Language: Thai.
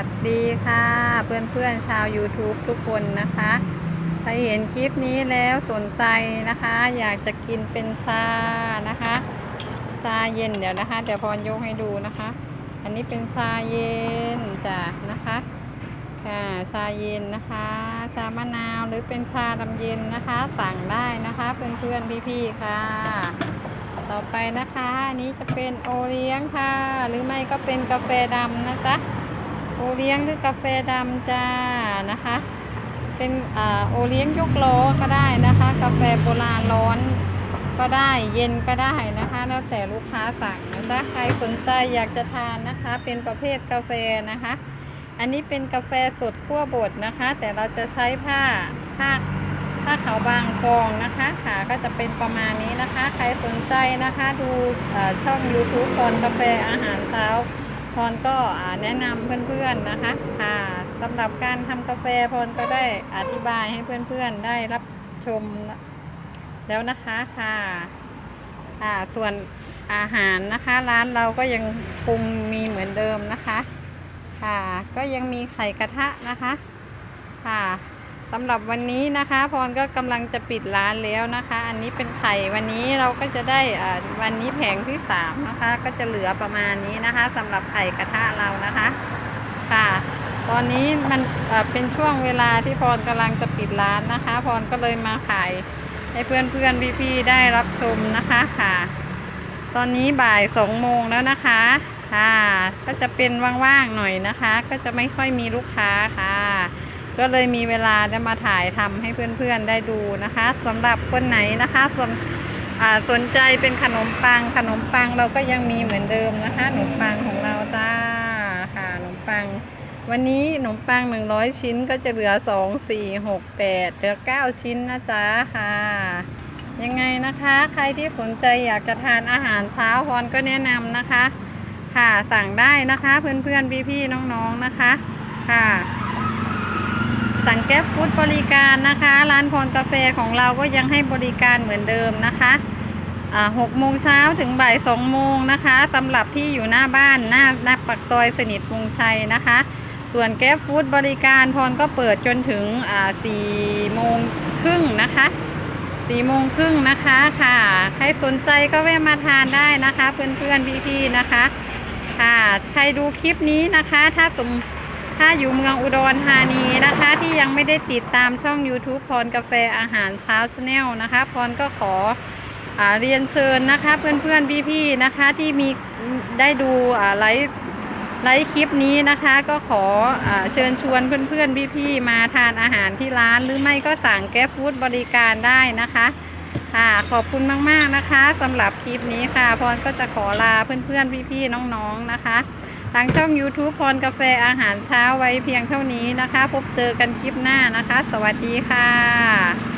วัสดีค่ะ เพื่อนๆชาว YouTube ทุกคนนะคะใครเห็นคลิปนี้แล้วสนใจนะคะ อยากจะกินเป็นชานะคะชาเย็นเดี๋ยวนะคะ เดี๋ยวพรยกให้ดูนะคะ อันนี้เป็นชาเย็นจ้ะนะคะค่ะชาเย็นนะคะชามะนาวหรือเป็นชาดำเย็นนะคะ สั่งได้นะคะ เพื่อนๆพี่ๆค่ะ ต่อไปนะคะอันนี้จะเป็นโอเลี้ยงค่ะ หรือไม่ก็เป็นกาแฟดำนะจ๊ะ โอเลี้ยงหรือกาแฟดำจ้านะคะ เป็นอ่าโอเลี้ยงยกล้อก็ได้นะคะ กาแฟโบราณร้อนก็ได้เย็นก็ได้นะคะ แล้วแต่ลูกค้าสั่งนะจ๊ะใครสนใจอยากจะทานนะคะ เป็นประเภทกาแฟนะคะ อันนี้เป็นกาแฟสดคั่วบดนะคะ แต่เราจะใช้ผ้าผ้าถ้าเขาวบางกองนะคะค่ะก็จะเป็นประมาณนี้นะคะ ใครสนใจนะคะ ดูช่อง YouTube พรกาแฟอาหารเช้า รก็แนะนำเพื่อนๆนะคะค่ะสำหรับการทำกาแฟพรก็ได้อธิบายให้เพื่อนๆได้รับชมแล้วนะคะค่ะค่ะส่วนอาหารนะคะร้านเราก็ยังคงมีเหมือนเดิมนะคะ ค่ะ ก็ยังมีไข่กระทะนะคะ ค่ะ สำหรับวันนี้นะคะพรก็กำลังจะปิดร้านแล้วนะคะ อันนี้เป็นไข่วันนี้เราก็จะได้อ่าวันนี้แผงที่สามนะคะ ก็จะเหลือประมาณนี้นะคะสำหรับไข่กระทะเรานะคะ ค่ะ ตอนนี้มันเอ่อเป็นช่วงเวลาที่พรกำลังจะปิดร้านนะคะ พรก็เลยมาขายให้เพื่อนเพื่อนพี่ๆได้รับชมนะคะค่ะ ตอนนี้บ่ายสองโมงแล้วนะคะค่ะ ก็จะเป็นว่างๆหน่อยนะคะ ก็จะไม่ค่อยมีลูกค้าค่ะ ก็เลยมีเวลาได้มาถ่ายทำให้เพื่อนๆได้ดูนะคะสำหรับคนไหนนะคะสนสนใจเป็นขนมปังขนมปังเราก็ยังมีเหมือนเดิมนะคะขนมปังของเราจ้าค่ะขนมปัง วันนี้ขนมปัง 100 ชิ้นก็จะเหลือ 2 4 6 8เหลือ 9 ชิ้นนะจ๊ะค่ะยังไงนะคะใครที่สนใจอยากจะทานอาหารเช้าพรก็แนะนำนะคะ ค่ะสั่งได้นะคะเพื่อนๆพี่ๆน้องๆนะคะ ค่ะ สั่งแก๊ปฟู้ดบริการนะคะ ร้านพรกาแฟของเราก็ยังให้บริการเหมือนเดิมนะคะหกโมงเช้าถึงบ่ายสองโมงนะคะสำหรับที่อยู่หน้าบ้านหน้าหน้าปักซอยสนิทวงชัยนะคะ ส่วนแก๊ปฟู้ดบริการพรก็เปิดจนถึงสี่โมงครึ่งนะคะสี่โมงครึ่งนะคะค่ะ ใครสนใจก็แวะมาทานได้นะคะ เพื่อนๆพี่ๆนะคะ ค่ะ ใครดูคลิปนี้นะคะ ถ้าสม ถ้าอยู่เมืองอุดรธานีนะคะ ที่ยังไม่ได้ติดตามช่อง YouTube พรกาแฟอาหารเช้าชาแนลนะคะพรก็ขออเรียนเชิญนะคะเพื่อนๆพี่ๆนะคะที่มีได้ดูไลฟ์ไลฟ์คลิปนี้นะคะก็ขออเชิญชวนเพื่อนๆพี่ๆมาทานอาหารที่ร้านหรือไม่ก็สั่งแก๊ฟฟู้ดบริการได้นะคะค่ะขอบคุณมากๆนะคะสำหรับคลิปนี้ค่ะพรก็จะขอลาเพื่อนๆพี่ๆน้องๆนะคะ ทางช่อง YouTube พรกาแฟอาหารเช้าไว้เพียงเท่านี้นะคะ พบเจอกันคลิปหน้านะคะ สวัสดีค่ะ